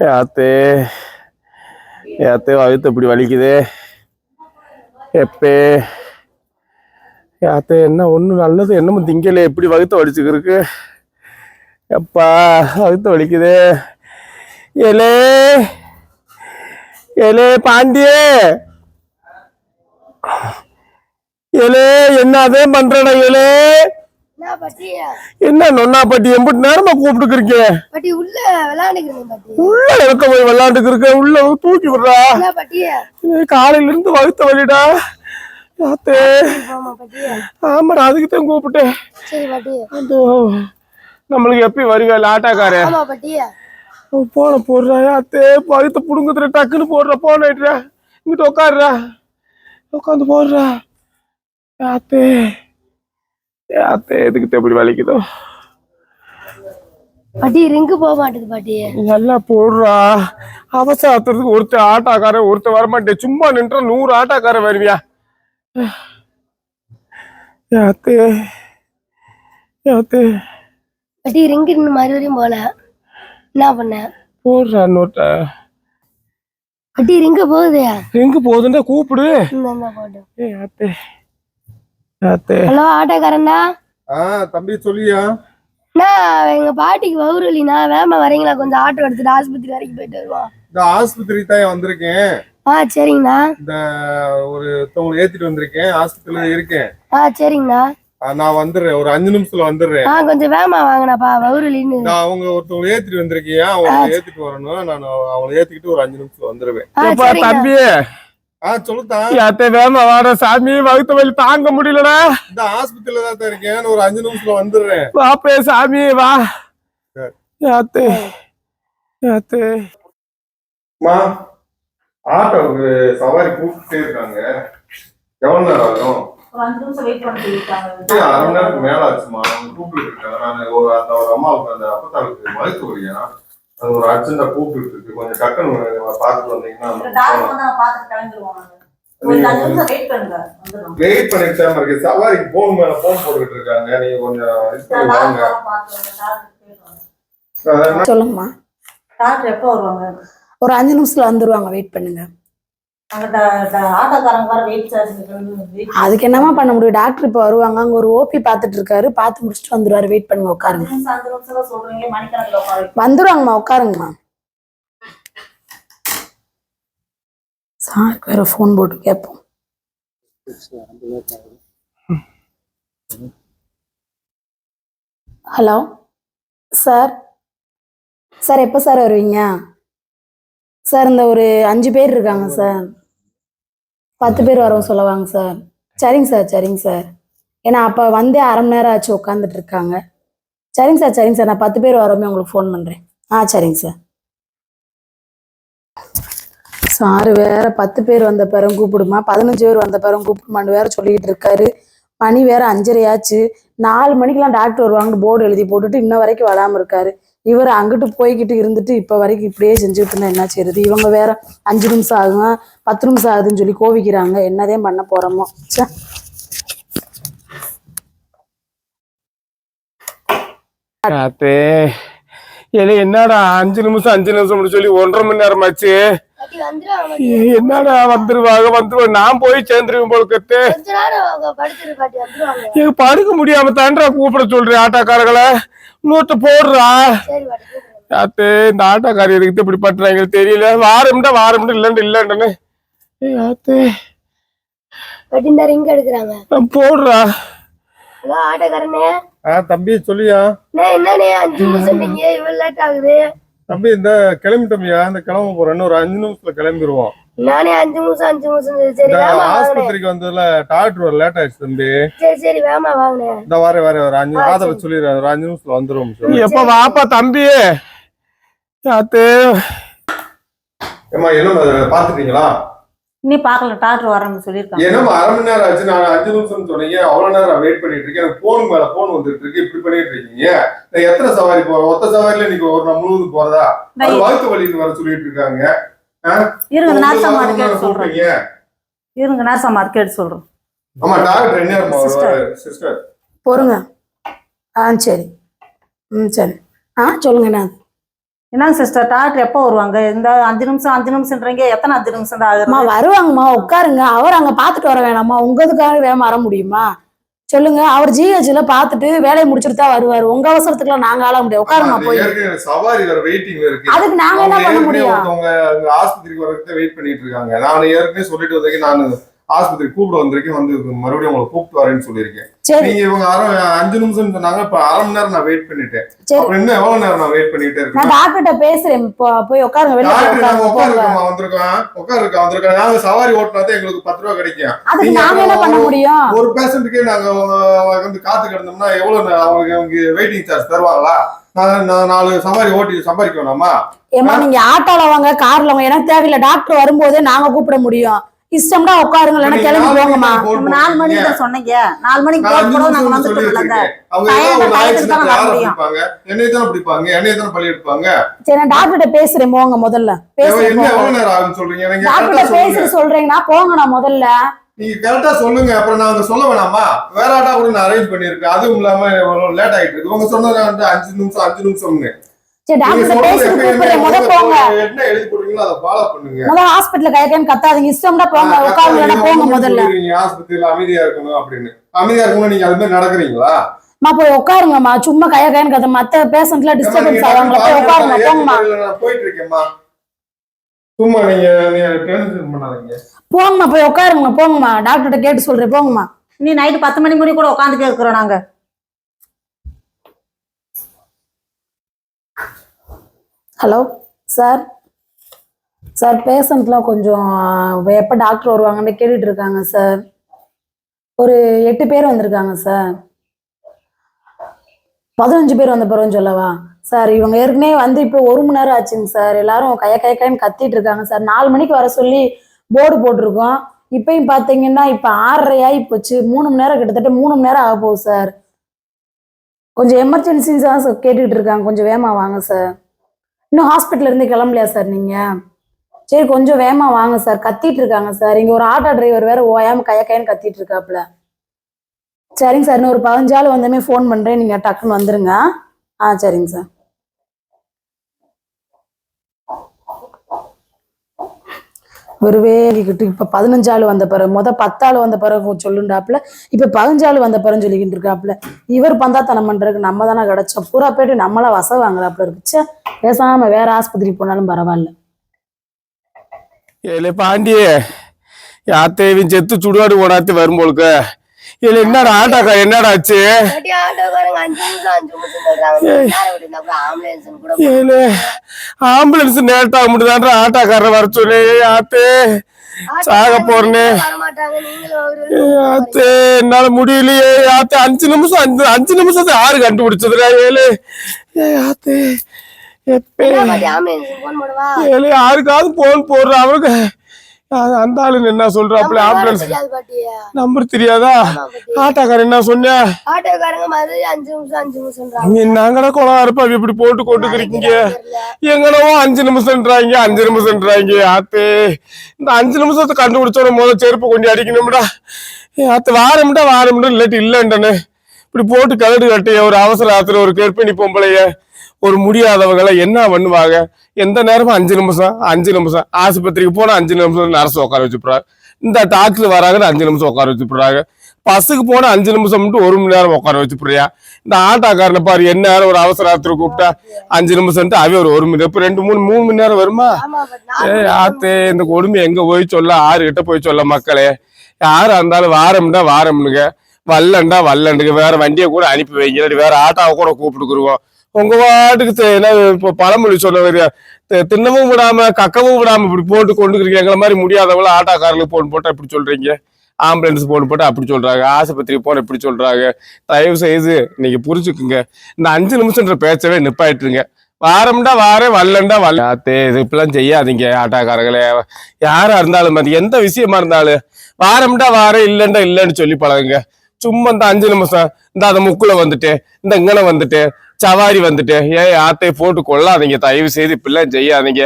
யாத்தே யாத்தே வகுத்து இப்படி வலிக்குது? எப்பே யாத்தே என்ன ஒன்றும் நல்லது என்னமோ திங்கலே எப்படி வகுத்த வலிச்சுக்கிருக்கு எப்பா வகுத்த வலிக்குது. ஏலே ஏலே பாண்டியே. ஏலே என்ன அதே பண்றடா ஏலே. என்ன நொன்னா பாட்டி எம்பிட்டு நேரமா கூப்பிட்டுக்கிறீங்க பாட்டி உள்ள விளையாண்டுக்கிறேன் உள்ள இருக்க போய் விளையாண்டுக்கு உள்ள தூக்கி விடுறா. காலையில இருந்து வகுத்த ஆமா பாட்டி. ஆமாடா அதுக்கு தான் கூப்பிட்டேன். நம்மளுக்கு எப்பயும் வருவேன் ஆட்டாக்காரே. போன போடுறா யாத்தே. வகுத்த புடுங்குதுற டக்குன்னு போடுறா போனேட்ரா இங்கிட்ட உட்காருடா உட்காந்து போடுறா. யாத்தே. எதுக்கு எப்படி வலிக்குதோ? பாட்டி ரிங்கு போக மாட்டேது பாட்டி. எல்லாம் போடுறா. அவசரத்துக்கு ஒருத்தர் ஆட்டாக்காரன் ஒருத்தர் வரமாட்டேன். சும்மா நின்றா நூறு ஆட்டாக்காரன் வருவியா? யாத்தே யாத்தே. பாட்டி ரிங்கு இன்னும் மறுபடியும் போல. என்ன பண்ண? போடுறா நோட்ட பாட்டி ரிங்கு போகுது எங்க போகுதுன்னா கூப்பிடு. ஏ யாத்தே. ஹலோ ஆட்டோக்காரண்ணா ஆ தம்பி சொல்லியா அண்ணா எங்க பாட்டிக்கு வவுரலிண்ணா. வேமா வரீங்களா? கொஞ்சம் ஆட்டோ எடுத்துட்டு ஆஸ்பத்திரி வரைக்கும் போயிட்டு வருவோம். இந்த ஆஸ்பத்திரி தான் வந்திருக்கேன். ஆ சரிங்கண்ணா. இந்த ஒரு ஒருத்தவங்களை ஏத்திட்டு வந்திருக்கேன். ஆஸ்பத்திரியில இருக்கேன். ஆ சரிங்கண்ணா. நான் வந்துடுறேன். ஒரு அஞ்சு நிமிஷத்துல வந்துடுறேன். ஆ கொஞ்சம் வேமா வாங்கண்ணாப்பா வவுரலின்னு. நான் அவங்க ஒருத்தவங்களை ஏத்திட்டு வந்திருக்கீங்க அவங்களை ஏத்திட்டு வரணும். நான் அவங்களை ஏத்திக்கிட்டு ஒரு அஞ்சு நிமிஷத்துல வந்துருவேன். ஆ எப்பா சரிங்கண்ணா. தம்பி யாத்தே வேமா வாட சாமி வகுத்த வலி தாங்க முடியலடா இந்த ஆஸ்பத்திரியில தான் தான் இருக்கேன் ஒரு அஞ்சு நிமிஷத்துல வந்துடுறேன் வாப்பே சாமி வா சரி. யாத்தே யாத்தே மா ஆட்டோவுக்கு சவாரி கூப்பிட்டே இருக்காங்க எவ்வளவு நேரம் ஆகும் அரை மணி நேரத்துக்கு மேல ஆச்சுமா கூப்பிட்டு இருக்காங்க நான் ஒரு அந்த ஒரு அம்மாவுக்கு அந்த அப்பத்தாளுக்கு வயிற்று வலியா அது ஒரு அர்ஜென்டா கூப்பிட்டு இருக்கு கொஞ்சம் டக்குன்னு பார்த்துட்டு வந்தீங்கன்னா வெயிட் பண்ணுங்க. வந்துடும் வெயிட் பண்ணிட்டு தான் இருக்கு. சவாரிக்கு போன் மேல போன் போட்டுக்கிட்டு இருக்காங்க. நீங்க கொஞ்சம் இது பண்ணி வாங்க. சொல்லுங்கம்மா. டாக்டர் எப்போ வருவாங்க? ஒரு அஞ்சு நிமிஷத்துல வந்துருவாங்க. வெயிட் பண்ணுங்க. அதுக்கு என்னம்மா பண்ண முடியும்? டாக்டர் இப்போ வருவாங்க அங்க ஒரு ஓபி பார்த்துட்டு இருக்காரு. பார்த்து முடிச்சுட்டு வந்துருவாரு. வெயிட் பண்ணுங்க உட்காருங்க. வந்துருவாங்கம்மா உட்காருங்கம்மா. சாருக்கு வேற ஃபோன் போட்டு கேட்போம். Hello sir. சார் எப்போ சார் வருவீங்க? சார் இந்த ஒரு அஞ்சு பேர் இருக்காங்க சார். பத்து பேர் வரோம் சொல்லுவாங்க சார். சரிங்க சார் சரிங்க சார். ஏன்னா அப்போ வந்தே அரை மணி நேரம் ஆச்சு உட்காந்துட்டு இருக்காங்க. சரிங்க சார் சரிங்க சார். நான் பத்து பேர் வரோமே உங்களுக்கு ஃபோன் பண்ணுறேன் ஆ சரிங்க சார். சாரு வேற பத்து பேர் வந்த பிறகு கூப்பிடுமா? பதினஞ்சு பேர் வந்த பிறகு கூப்பிடுமான்னு வேற சொல்லிக்கிட்டு இருக்காரு. மணி வேற அஞ்சரை ஆச்சு. நாலு மணிக்கெல்லாம் டாக்டர் வருவாங்கன்னு போர்டு எழுதி போட்டுட்டு இன்ன வரைக்கும் வராமல் இருக்காரு. இவர் அங்கிட்டு போய்கிட்டு இருந்துட்டு இப்போ வரைக்கும் இப்படியே செஞ்சுட்டு இருந்தா என்ன செய்யுது இவங்க வேற அஞ்சு நிமிஷம் ஆகுங்க பத்து நிமிஷம் ஆகுதுன்னு சொல்லி கோவிக்கிறாங்க. என்னதே பண்ண போறோமோ? ச்சே. என்னடா? அஞ்சு நிமிஷம் அஞ்சு நிமிஷம் சொல்லி ஒன்றரை மணி நேரம் ஆச்சு. என்னடா வந்துருவாங்க? வந்துருவாங்க நான் போய் சேர்ந்துருவேன் போல கத்து. எனக்கு படுக்க முடியாம தாண்டா கூப்பிட சொல்றேன் ஆட்டாக்காரங்களை நூத்த போடுறா. யாத்தே இந்த ஆட்டாக்காரி எதுக்கு இப்படி பண்றாங்க தெரியல. வாரம்டா வாரம்டா இல்லன்னு இல்லன்னு ஏய் எடுக்கிறாங்க. நான் போடுறா. ஹலோ ஆட்டோக்காரனே. ஆ தம்பி சொல்லியா என்னண்ணே அஞ்சு நிமிஷம் நீங்க இவ்வளவு லேட் ஆகுது. தம்பி இந்த கிளம்பிட்டோம்யா இந்த கிளம்ப போறோம் இன்னும் ஒரு அஞ்சு நிமிஷத்துல கிளம்பிடுவோம் நானே அஞ்சு நிமிஷம் அஞ்சு நிமிஷம். சரி இந்த வேமா வாங்கினேன் ஆஸ்பத்திரிக்கு வந்ததுல டாக்டர் ஒரு லேட் ஆயிடுச்சு தம்பி. சரி சரி வேமா வாங்கினேன் இந்த வார வார ஒரு அஞ்சு ஆதரவு சொல்லிடுறேன் ஒரு அஞ்சு நிமிஷத்துல வந்துரும் நீ எப்ப வாப்பா தம்பி? ஏமா என்ன பாத்துட்டீங்களா நீ பார்க்கல டாக்டர் வரேன்னு சொல்லியிருக்காங்க. என்னம்மா அரை மணி நேரம் ஆச்சு. நான் அஞ்சு நிமிஷம் சொன்னீங்க. அவ்வளவு நேரம் வெயிட் பண்ணிட்டு இருக்கேன். எனக்கு போன் மேல போன் வந்துட்டு இருக்கு. இப்படி பண்ணிட்டு இருக்கீங்க. நான் எத்தனை சவாரி போறேன்? ஒத்த சவாரில இன்னைக்கு ஒரு நாள் முழுவதும் போறதா? அது வகுத்து வழின்னு வர சொல்லிட்டு இருக்காங்க. இருங்க கேட்டு சொல்றேன். கூப்பிட்டீங்க. இருங்க அம்மா கேட்டு சொல்றேன். ஆமா டாக்டர் என்ன. சிஸ்டர் பொறுங்க. ஆ சரி. ம் சரி. ஆ சொல்லுங்க நான் என்னங்க சிஸ்டர் டாக்டர் எப்போ வருவாங்க? இந்த அஞ்சு நிமிஷம் அஞ்சு நிமிஷம்ன்றீங்க. எத்தனை அஞ்சு நிமிஷம் தான் அம்மா ஆகுது வருவாங்கம்மா. உட்காருங்க. அவர் அங்க பாத்துட்டு வர வேணாமா உங்களுக்காக வேகமா வர முடியுமா? சொல்லுங்க. அவர் ஜிஹெச்ல பாத்துட்டு வேலையை முடிச்சுட்டு தான் வருவாரு. உங்க அவசரத்துக்குலாம் நாங்க ஆள முடியாது. உட்காருமா போய். சவாரி வேற வெயிட்டிங்ல இருக்கு. அதுக்கு நாங்க அவங்க என்ன பண்ண முடியும்? அங்க ஆஸ்பத்திரிக்கு வரதுக்கு வெயிட் பண்ணிட்டு இருக்காங்க. நான் ஏற்கனவே சொல்லிட்டு வந்திருக்கேன் நான் ஆஸ்பத்திரி கூப்பிட வந்திருக்கேன். வந்து மறுபடியும் உங்களை கூப்பிட்டு வரேன்னு சொல்லியிருக்கேன். நீங்க இவங்க அரை அஞ்சு நிமிஷம் சொன்னாங்க. இப்ப அரை மணி நேரம் நான் வெயிட் பண்ணிட்டேன். அப்புறம் இன்னும் எவ்வளவு நேரம் நான் வெயிட் பண்ணிட்டே நான் இருக்கேன் டாக்டர்கிட்ட பேசுறேன். போய் உட்காருங்க. வெளில போய் டாக்டர் நாங்க. உட்காந்துருக்கோமா வந்திருக்கோம். உட்காந்துருக்கோம் வந்திருக்கோம். நாங்க சவாரி ஓட்டினா தான் எங்களுக்கு பத்து ரூபா கிடைக்கும். அதுக்கு நீங்க என்ன பண்ண முடியும்? ஒரு பேஷண்ட்டுக்கே நாங்க வந்து காத்து கிடந்தோம்னா எவ்வளவு அவங்களுக்கு அவங்க வெயிட்டிங் சார்ஜ் தருவாங்களா? நான் நான் நாலு சவாரி ஓட்டி சம்பாதிக்க வேணாமா ஏமா நீங்க ஆட்டோல வாங்க கார்ல வாங்க. எனக்கு தேவையில்ல. டாக்டர் வரும்போதே நாங்க கூப்பிட முடியும். இஷ்டம்னா உட்காருங்க இல்லைன்னா கிளம்பி போங்கம்மா. நம்ம நாலு மணிக்கு. தான் சொன்னீங்க. நாலு மணிக்கு அஞ்சு கூட நாங்க எடுப்பாங்க? சரி நான் டாக்டர்கிட்ட பேசுறேன் போங்க முதல்ல. பேசுறேன் டாக்டர்கிட்ட கரெக்டா சொல்லுங்க. பேசுற சொல்றீங்கன்னா போங்க நான் முதல்ல. நீங்க கரெக்டா சொல்லுங்க. அப்புறம் நான் வந்து சொல்ல வேணாமா? வேற ஆட்டா கூட நான் அரேஞ்ச் பண்ணிருக்கேன் அதுவும் இல்லாம லேட் ஆயிட்டு இருக்கு. உங்க சொன்னது வந்து அஞ்சு நிமிஷம் அஞ்சு நிமிஷம்னு. சரி முத போங்க? என்ன எழுதி போடுறீங்களோ அதை ஃபாலோ பண்ணுங்க. கையக்கன்னு கத்தாதீங்க. இஷ்டம்னா போங்க உட்காருங்க போங்க முதல்ல. நீங்க ஆஸ்பத்திரியில அமைதியா இருக்கணும் அப்படின்னு. அமைதியா இருக்கணும் நீங்க அது மாதிரி நடக்கிறீங்களா? மா போய் உட்காருங்கம்மா. சும்மா கைய கையன்னு கத்த மத்த பேஷண்ட்ல டிஸ்டர்பன்ஸ் ஆவாங்களா போய் உட்காருங்க போங்கம்மா. நான் போயிட்டு இருக்கேன்மா சும்மா நீங்க நீங்க டென்ஷன் பண்ணாதீங்க. போங்கம்மா போய் உட்காருங்க போங்கம்மா. டாக்டர்கிட்ட கேட்டு சொல்றேன் போங்கம்மா. நீ நைட்டு பத்து மணி முடி கூட உட்காந்து கேட்கிறோம் நாங்க. Hello sir. சார் பேஷண்ட்லாம் கொஞ்சம் எப்போ டாக்டர் வருவாங்கன்னு கேட்டுட்டு இருக்காங்க சார். ஒரு எட்டு பேர் வந்திருக்காங்க சார். பதினஞ்சு பேர் வந்த பிறகு சொல்லவா? சார் இவங்க ஏற்கனவே வந்து இப்போ ஒரு மணி நேரம் ஆச்சுங்க சார். எல்லாரும் கைய கைய கைன்னு கத்திட்டு இருக்காங்க சார். நாலு மணிக்கு வர சொல்லி போர்டு போட்டிருக்கோம். இப்பயும் பார்த்தீங்கன்னா இப்போ ஆறரை ஆகி போச்சு. மூணு மணி நேரம் கிட்டத்தட்ட மூணு மணி நேரம் ஆக போகுது சார். கொஞ்சம் எமர்ஜென்சிஸ் தான் சார் கேட்டுக்கிட்டு இருக்காங்க கொஞ்சம் வேகமாக வாங்க சார். இன்னும் ஹாஸ்பிட்டல் இருந்து கிளம்பலையா சார் நீங்க? சரி கொஞ்சம் வேகமா வாங்க சார் கத்திட்டு இருக்காங்க சார் இங்க ஒரு ஆட்டோ டிரைவர் வேற ஓயாம கையக்கையன்னு கத்திட்டு இருக்காப்ல சரிங்க சார் இன்னும் ஒரு பதினஞ்சு ஆள் வந்தமே ஃபோன் பண்றேன். நீங்க டக்குன்னு வந்துருங்க. ஆ சரிங்க சார் வெறுவே கிட்டு இப்ப பதினஞ்சு ஆள் வந்த பிறகு முத பத்தாள் வந்த பிறகு சொல்லுண்டாப்புல இப்ப பதினஞ்சு ஆள் வந்த பிறகு சொல்லிக்கிட்டு இருக்காப்புல இவர் பந்தாத்தனம் பண்றதுக்கு நம்ம தானே கிடைச்சோம். பூரா போயிட்டு நம்மள வச வாங்குறாப்புல இருக்கு பேசாம வேற ஆஸ்பத்திரி போனாலும் பரவாயில்ல. ஏலே பாண்டியே யாத்தேவின் செத்து சுடுகாடு போனாத்து வரும் ஏலே என்னடா ஆட்டாக்கா என்னடா ஆச்சு? ஆம்புலன்ஸ் நேரத்தா முடிதான்ற? ஆட்டாக்காரர் வர சொல்லி. ஆத்தே சாக போறேனே. வர மாட்டாங்க நீங்களும் ஏ, ஆத்தே என்னால முடியலையே. ஆத்தே அஞ்சு நிமிஷம் அஞ்சு அஞ்சு நிமிஷத்தை யாரு கண்டுபிடிச்சதுடா? ஏலே. ஏ ஆத்தே எப்பே. ஏலே யாருக்காவது போன் போடுற? அவருக்கு அ- அந்த ஆளு என்ன சொல்றாப்புல ஆம்புலன்ஸ் நம்பர் தெரியாதா ஆட்டாக்காரர் என்ன சொன்ன? ஆட்டோக்காரங்க மாதிரி அஞ்சு நிமிஷம் அஞ்சு நிமிஷம் நீ நாங்கடா குளம் இருப்பா? இப்படி போட்டு கொண்டுக்கிறீங்க எங்கனவோ அஞ்சு நிமிஷம்ன்றாங்க அஞ்சு நிமிஷம்ன்றாங்க. ஆத்து இந்த அஞ்சு நிமிஷத்தை கண்டுபிடிச்சோட முதல் செருப்பு கொண்டு அடிக்கணும்டா. ஆத்து வாரம்டா வாரம்டா இல்லாட்டி இல்லைன்டனே இப்படி போட்டு கலடு கட்டிய ஒரு அவசர ஆத்துல ஒரு கர்ப்பிணி பொம்பளைய. ஒரு முடியாதவங்களை என்ன பண்ணுவாங்க? எந்த நேரமும் அஞ்சு நிமிஷம் அஞ்சு நிமிஷம். ஆஸ்பத்திரிக்கு போனா அஞ்சு நிமிஷம் நர்ஸ் உட்கார வச்சுப்புறாங்க இந்த டாக்டர் வராங்கன்னு அஞ்சு நிமிஷம் உட்கார வச்சுப்புறாங்க பஸ்ஸுக்கு போனா அஞ்சு நிமிஷம் மட்டும் ஒரு மணி நேரம் உட்கார வச்சுப்புறியா இந்த ஆட்டோக்காரனை பாரு என்ன நேரம் ஒரு அவசர ஆத்திர கூப்பிட்டா அஞ்சு நிமிஷம்ட்டு அவன் ஒரு ஒரு மணி நேரம். இப்ப ரெண்டு மூணு மூணு மணி நேரம் வருமா? ஏ ஆத்தே இந்த கொடுமை எங்க போய் சொல்ல ஆறு கிட்ட போய் சொல்ல மக்களே. யாரா இருந்தாலும் வாரம்டா வாரம்னுங்க. வல்லண்டா வல்லண்டுங்க வேற வண்டியை கூட அனுப்பி வைங்க. வேற ஆட்டோவை கூட கூப்பிட்டுக்குருவோம் உங்க வாட்டுக்கு என்ன இப்போ பழமொழி சொன்ன தின்னமும் விடாம கக்கவும் விடாம இப்படி போட்டு கொண்டுக்கிறீங்க. எங்களை மாதிரி முடியாதவங்கள ஆட்டோக்காரர்களுக்கு போன் போட்டா இப்படி சொல்றீங்க. ஆம்புலன்ஸ் போன் போட்டு அப்படி சொல்றாங்க. ஆஸ்பத்திரி போன இப்படி சொல்றாங்க. தயவு செய்து நீங்க புரிஞ்சுக்குங்க. இந்த அஞ்சு நிமிஷம்ன்ற பேச்சவே நிப்பாயிட்டுருங்க. வாரம்டா வாரே வரலண்டா வரல. அத்தே இது இப்பெல்லாம் செய்யாதீங்க ஆட்டாக்காரங்களே. யாரா இருந்தாலும் அது எந்த விஷயமா இருந்தாலும் வாரம்டா வாரே இல்லைண்டா இல்லைன்னு சொல்லி பழகுங்க. சும்மா இந்த அஞ்சு நிமிஷம் இந்த அந்த முக்குல வந்துட்டு இந்த இங்கன வந்துட்டு சவாரி வந்துட்டு ஏய் ஆத்தை போட்டு கொள்ளாதீங்க. தயவு செய்து இப்படிலாம் செய்யாதீங்க.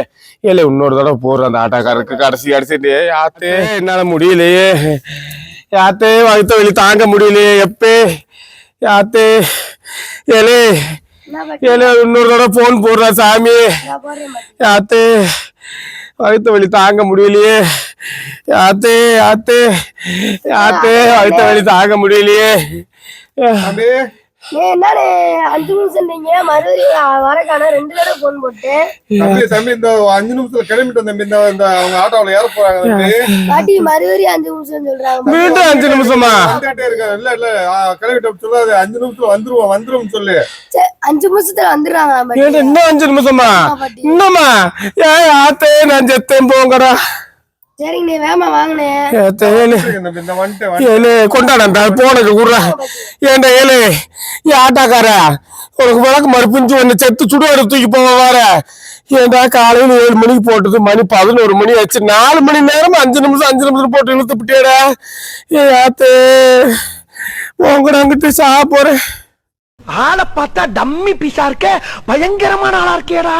ஏலே இன்னொரு தடவை போடுற அந்த ஆட்டோக்காரருக்கு கடைசி கடைசிட்டு ஏய் ஆத்தே என்னால் முடியலையே. யாத்தே வகுத்த வெளி தாங்க முடியலையே. எப்பே யாத்தே ஏலே ஏலே இன்னொரு தடவை போன் போடுறா சாமி. யாத்தே வகுத்த வலி தாங்க முடியலையே. யாத்தே யாத்தே யாத்தே வகுத்த வழி தாங்க முடியலையே. அப்படியே ஏ என்னண்ணே அஞ்சு நிமிஷம் நீங்க மறுபடியும் வரக்கான ரெண்டு தடவை போன் போட்டு? தம்பி தம்பி இந்த அஞ்சு நிமிஷத்துல கிளம்பிட்டோம் தம்பி. இந்த இந்த அவங்க ஆட்டோவில் ஏற போறாங்க பாட்டி மறுபடியும் அஞ்சு நிமிஷம் சொல்றாங்க. மீண்டும் அஞ்சு நிமிஷமா வந்துட்டே இருக்காரு. இல்ல இல்ல கிளம்பிட்டோம். சொல்லாது. அஞ்சு நிமிஷத்துல வந்துருவோம் வந்துரும் சொல்லு. அஞ்சு நிமிஷத்துல வந்துடுறாங்க இன்னும் அஞ்சு நிமிஷமா? இன்னுமா? ஏன் ஆத்தே நான் செத்தேன் போங்கடா. சரிங்கண்ணே வேமா வாங்கினே. கொண்டாடா போனுக்கு குடுறா. ஏன்டா ஏலே ஏன் ஆட்டாக்கார. உனக்கு விளக்கு மறுப்பிஞ்சு ஒன்னு செத்து சுடுவாடு தூக்கி போக வர ஏன்டா காலையில ஏழு மணிக்கு போட்டது மணி பதினோரு மணி ஆச்சு. நாலு மணி நேரம் அஞ்சு நிமிஷம் அஞ்சு நிமிஷம் போட்டு இழுத்து விட்டியடா. ஏ ஆத்தே உங்கட அங்கிட்டு சா போறேன். ஆளை பார்த்தா டம்மி பீஸா இருக்க பயங்கரமான ஆளா இருக்கேடா